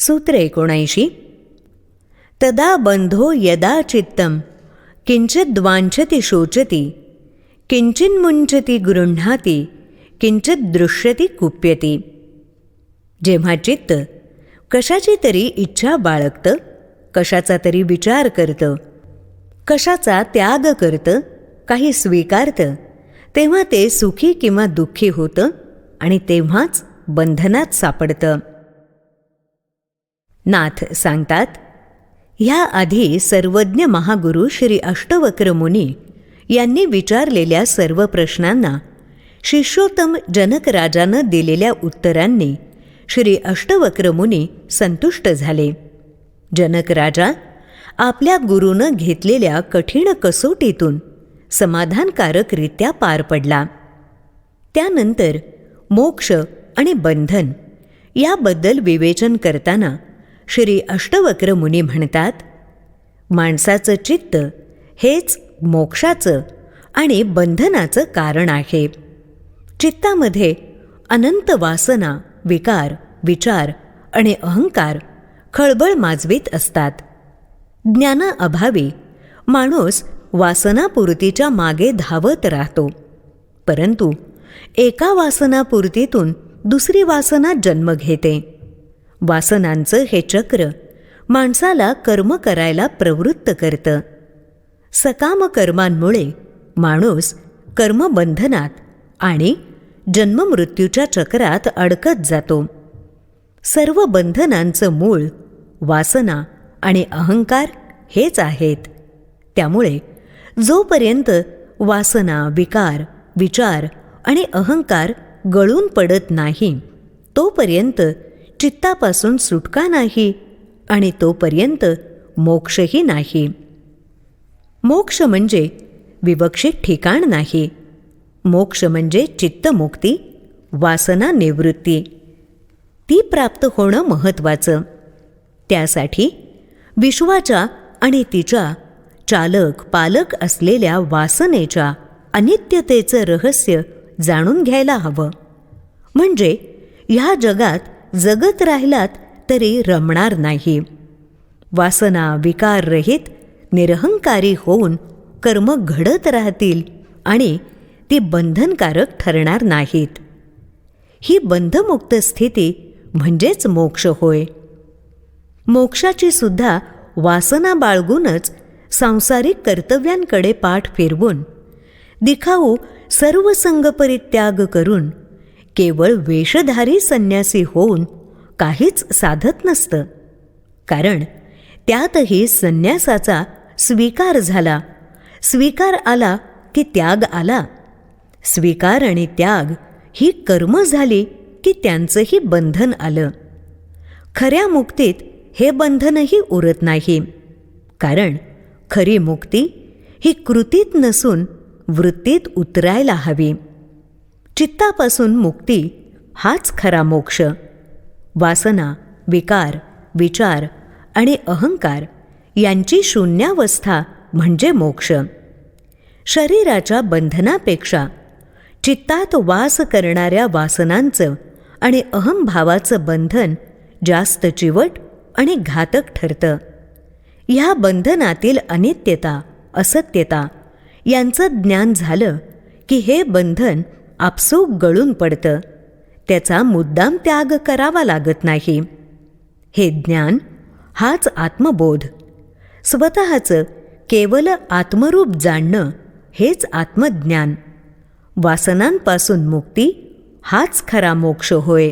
सूत्र एकोणऐंशी. तदा बंधो यदा चित्तम किंचित वांछती शोचती किंचिन्मुंचती गृह्णाती किंचित दृश्यती कुप्यती. जेव्हा चित्त कशाची तरी इच्छा बाळगतं कशाचा तरी विचार करतं कशाचा त्याग करतं काही स्वीकारतं तेव्हा ते सुखी किंवा दुःखी होतं आणि तेव्हाच बंधनात सापडतं. नाथ सांगतात ह्या आधी सर्वज्ञ महागुरु श्री अष्टवक्र मुनी यांनी विचारलेल्या सर्व प्रश्नांना शिष्योत्तम जनक राजानं दिलेल्या उत्तरांनी श्री अष्टवक्र मुनी संतुष्ट झाले. जनक राजा आपल्या गुरुनं घेतलेल्या कठीण कसोटीतून समाधानकारकरित्या पार पडला. त्यानंतर मोक्ष आणि बंधन याबद्दल विवेचन करताना श्री अष्टवक्र मुनी म्हणतात माणसाचं चित्त हेच मोक्षाचं आणि बंधनाचं कारण आहे. चित्तामध्ये अनंत वासना विकार विचार आणि अहंकार खळबळ माजवीत असतात. ज्ञानाअभावी माणूस वासनापूर्तीच्या मागे धावत राहतो. परंतु एका वासनापूर्तीतून दुसरी वासना जन्म घेते. वासनांचं हे चक्र माणसाला कर्म करायला प्रवृत्त करतं. सकाम कर्मांमुळे माणूस कर्मबंधनात आणि जन्ममृत्यूच्या चक्रात अडकत जातो. सर्व बंधनांचं मूळ वासना आणि अहंकार हेच आहेत. त्यामुळे जोपर्यंत वासना विकार विचार आणि अहंकार गळून पडत नाही तोपर्यंत चित्तापासून सुटका नाही आणि तोपर्यंत मोक्षही नाही. मोक्ष म्हणजे विवक्षित ठिकाण नाही. मोक्ष म्हणजे चित्तमुक्ती वासना निवृत्ती. ती प्राप्त होणं महत्त्वाचं. त्यासाठी विश्वाच्या आणि तिच्या चालक पालक असलेल्या वासनेच्या अनित्यतेचं रहस्य जाणून घ्यायला हवं. म्हणजे ह्या जगात जगत राहिलात तरी रमणार नाही. वासना विकाररहित निरहंकारी होऊन कर्म घडत राहतील आणि ती बंधनकारक ठरणार नाहीत. ही बंधमुक्त स्थिती म्हणजेच मोक्ष होय. मोक्षाची सुद्धा वासना बाळगूनच सांसारिक कर्तव्यांकडे पाठ फिरवून दिखाऊ सर्व संगपरित्याग करून केवळ वेषधारी संन्यासी होऊन काहीच साधत नसतं. कारण त्यातही संन्यासाचा स्वीकार झाला. स्वीकार आला की त्याग आला. स्वीकार आणि त्याग ही कर्म झाली की त्यांचंही बंधन आलं. खऱ्या मुक्तीत हे बंधनही उरत नाही. कारण खरी मुक्ती ही कृतीत नसून वृत्तीत उतरायला हवी. चित्तापासून मुक्ती हाच खरा मोक्ष. वासना विकार विचार आणि अहंकार यांची शून्यावस्था म्हणजे मोक्ष. शरीराच्या बंधनापेक्षा चित्तात वास करणाऱ्या वासनांचं आणि अहंभावाचं बंधन जास्त चिवट आणि घातक ठरतं. ह्या बंधनातील अनित्यता असत्यता यांचं ज्ञान झालं की हे बंधन आपसूक गळून पडतं. त्याचा मुद्दाम त्याग करावा लागत नाही. हे ज्ञान हाच आत्मबोध. स्वतःचं केवल आत्मरूप जाणणं हेच आत्मज्ञान. वासनांपासून मुक्ती हाच खरा मोक्ष होय.